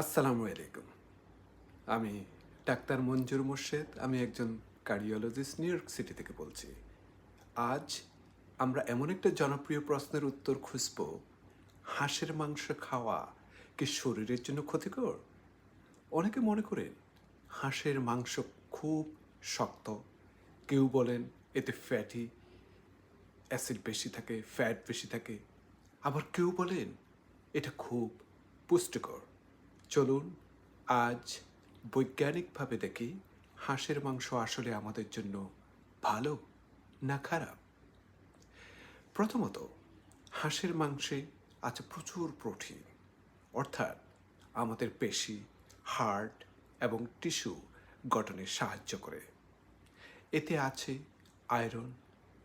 আসসালামু আলাইকুম। আমি ডাক্তার মঞ্জুর মোর্শেদ, আমি একজন কার্ডিওলজিস্ট নিউ ইয়র্ক সিটি থেকে বলছি। আজ আমরা এমন একটা জনপ্রিয় প্রশ্নের উত্তর খুঁজব, হাঁসের মাংস খাওয়া কি শরীরের জন্য ক্ষতিকর? অনেকে মনে করেন হাঁসের মাংস খুব শক্ত। কেউ বলেন এতে ফ্যাটি অ্যাসিড বেশি থাকে ফ্যাট বেশি থাকে। আবার কেউ বলেন এটা খুব পুষ্টিকর। চলুন, আজ বৈজ্ঞানিকভাবে দেখি হাঁসের মাংস আসলে আমাদের জন্য ভালো না খারাপ। প্রথমত, হাঁসের মাংসে আছে প্রচুর প্রোটিন, অর্থাৎ আমাদের পেশি, হার্ট এবং টিস্যু গঠনে সাহায্য করে। এতে আছে আয়রন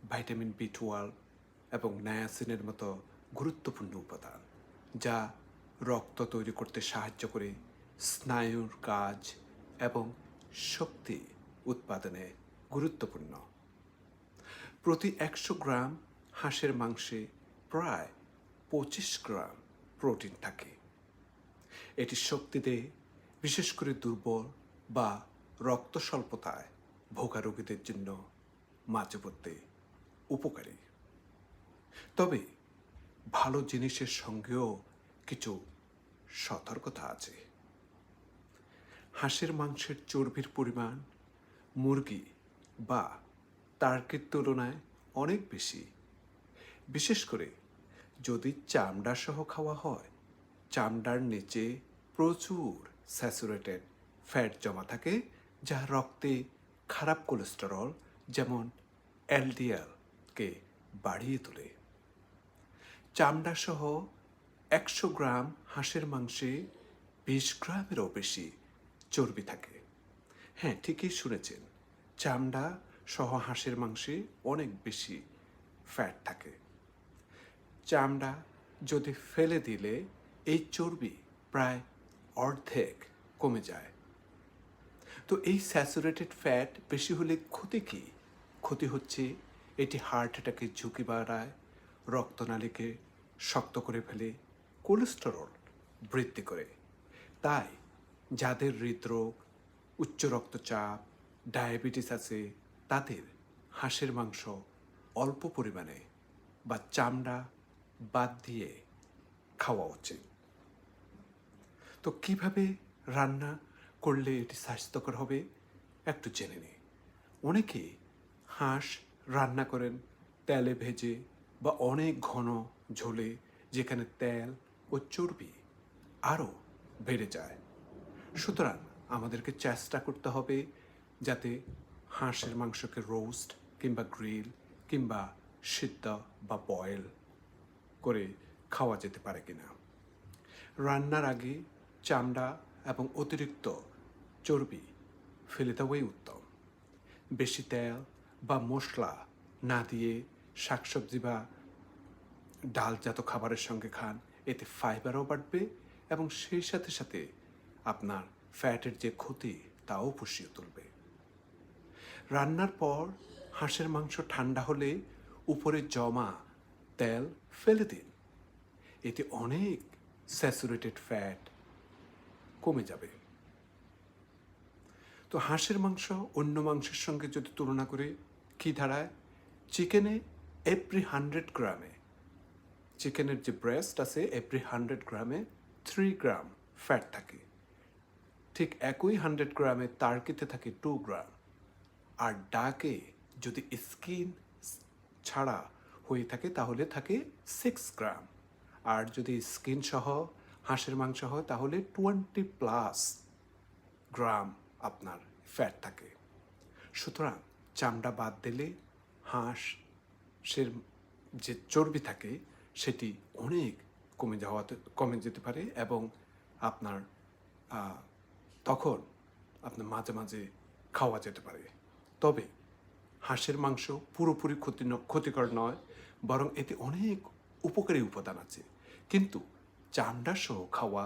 ভাইটামিন বি টুয়েলভ এবং নায়াসিনের মতো গুরুত্বপূর্ণ উপাদান, যা রক্ত তৈরি করতে সাহায্য করে স্নায়ুর কাজ এবং শক্তি উৎপাদনে গুরুত্বপূর্ণ। প্রতি একশো গ্রাম হাঁসের মাংসে প্রায় পঁচিশ গ্রাম প্রোটিন থাকে। এটি শক্তি দেয়, বিশেষ করে দুর্বল বা রক্ত স্বল্পতায় ভোগা রোগীদের জন্য মাঝে মধ্যে উপকারী। তবে ভালো জিনিসের সঙ্গেও কিছু সতর্কতা আছে। হাঁসের মাংসের চর্বির পরিমাণ মুরগি বা তার্কের তুলনায় অনেক বেশি। বিশেষ করে যদি চামড়া সহ খাওয়া হয়, চামড়ার নিচে প্রচুর স্যাচুরেটেড ফ্যাট জমা থাকে, যা রক্তে খারাপ কোলেস্টেরল, যেমন এলডিএলকে বাড়িয়ে তোলে। চামড়া সহ একশো গ্রাম হাঁসের মাংসে বিশ গ্রামেরও বেশি চর্বি থাকে। হ্যাঁ ঠিকই শুনেছেন, চামড়া সহ হাঁসের মাংসে অনেক বেশি ফ্যাট থাকে। চামড়া যদি ফেলে দিলে এই চর্বি প্রায় অর্ধেক কমে যায়। তো এই স্যাচুরেটেড ফ্যাট বেশি হলে ক্ষতি কী? ক্ষতি হচ্ছে এটি হার্ট অ্যাটাকের ঝুঁকি বাড়ায়, রক্তনালীকে শক্ত করে ফেলে কোলেস্টেরল বৃদ্ধি করে। তাই যাদের হৃদরোগ, উচ্চ রক্তচাপ, ডায়াবেটিস আছে, তাদের হাঁসের মাংস অল্প পরিমাণে বা চামড়া বাদ দিয়ে খাওয়া উচিত। তো কীভাবে রান্না করলে এটি স্বাস্থ্যকর হবে? একটু জেনে নিই। অনেকে হাঁস রান্না করেন তেলে ভেজে বা অনেক ঘন ঝোলে যেখানে তেল ও চর্বি আরও বেড়ে যায়। সুতরাং আমাদেরকে চেষ্টা করতে হবে যাতে হাঁসের মাংসকে রোস্ট কিংবা গ্রিল কিংবা সিদ্ধ বা বয়েল করে খাওয়া যেতে পারে কিনা। রান্নার আগে চামড়া এবং অতিরিক্ত চর্বি ফেলে দেওয়াই উত্তম। বেশি তেল বা মশলা না দিয়ে শাকসবজি বা ডালজাত খাবারের সঙ্গে খান এতে ফাইবারও বাড়বে এবং সেই সাথে সাথে আপনার ফ্যাটের যে ক্ষতি, তাও পুষিয়ে তুলবে। রান্নার পর হাঁসের মাংস ঠান্ডা হলে উপরে জমা তেল ফেলে দিন। এতে অনেক স্যাচুরেটেড ফ্যাট কমে যাবে। তো হাঁসের মাংস অন্য মাংসের সঙ্গে যদি তুলনা করে, কি ধারায়? চিকেনে এভরি হান্ড্রেড গ্রামে চিকেনের যে ব্রেস্ট আছে এভরি হান্ড্রেড গ্রামে থ্রি গ্রাম ফ্যাট থাকে। ঠিক একই হান্ড্রেড গ্রামে তার্কিতে থাকে টু গ্রাম আর ডাকে যদি স্কিন ছাড়া হয়ে থাকে, তাহলে থাকে সিক্স গ্রাম আর যদি স্কিন সহ, হাঁসের মাংস হয়, তাহলে টোয়েন্টি প্লাস গ্রাম আপনার ফ্যাট থাকে। সুতরাং চামড়া বাদ দিলে হাঁস সের যে চর্বি থাকে সেটি অনেক কমে যাওয়াতে, কমে যেতে পারে এবং আপনার তখন আপনার মাঝে মাঝে খাওয়া যেতে পারে। তবে হাঁসের মাংস পুরোপুরি ক্ষতি ক্ষতিকর নয়, বরং এতে অনেক উপকারী উপাদান আছে। কিন্তু চামড়া সহ খাওয়া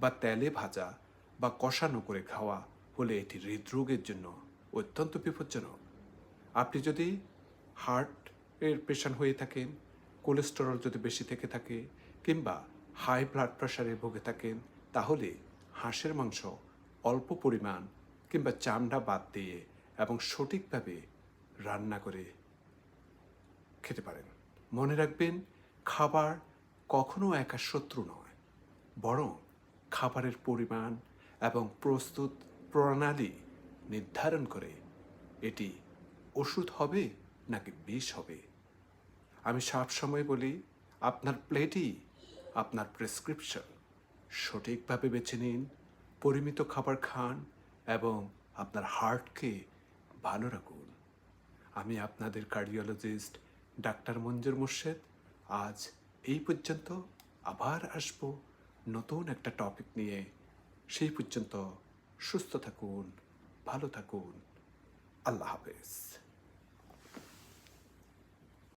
বা তেলে ভাজা বা কষানো করে খাওয়া হলে এটি হৃদরোগের জন্য অত্যন্ত বিপজ্জনক। আপনি যদি হার্ট এর পেশেন্ট হয়ে থাকেন কোলেস্টেরল যদি বেশি থেকে থাকে কিংবা হাই ব্লাড প্রেশারে ভুগে থাকেন তাহলে হাঁসের মাংস অল্প পরিমাণ কিংবা চামড়া বাদ দিয়ে এবং সঠিকভাবে রান্না করে খেতে পারেন। মনে রাখবেন, খাবার কখনো একা শত্রু নয়, বরং খাবারের পরিমাণ এবং প্রস্তুত প্রণালী নির্ধারণ করে এটি ওষুধ হবে নাকি বিষ হবে। আমি সবসময় বলি, আপনার প্লেটই আপনার প্রেসক্রিপশন। সঠিকভাবে বেছে নিন, পরিমিত খাবার খান এবং আপনার হার্টকে ভালো রাখুন। আমি আপনাদের কার্ডিওলজিস্ট ডাক্তার মঞ্জুর মুর্শেদ। আজ এই পর্যন্ত আবার আসব নতুন একটা টপিক নিয়ে। সেই পর্যন্ত সুস্থ থাকুন, ভালো থাকুন। আল্লাহ হাফেজ।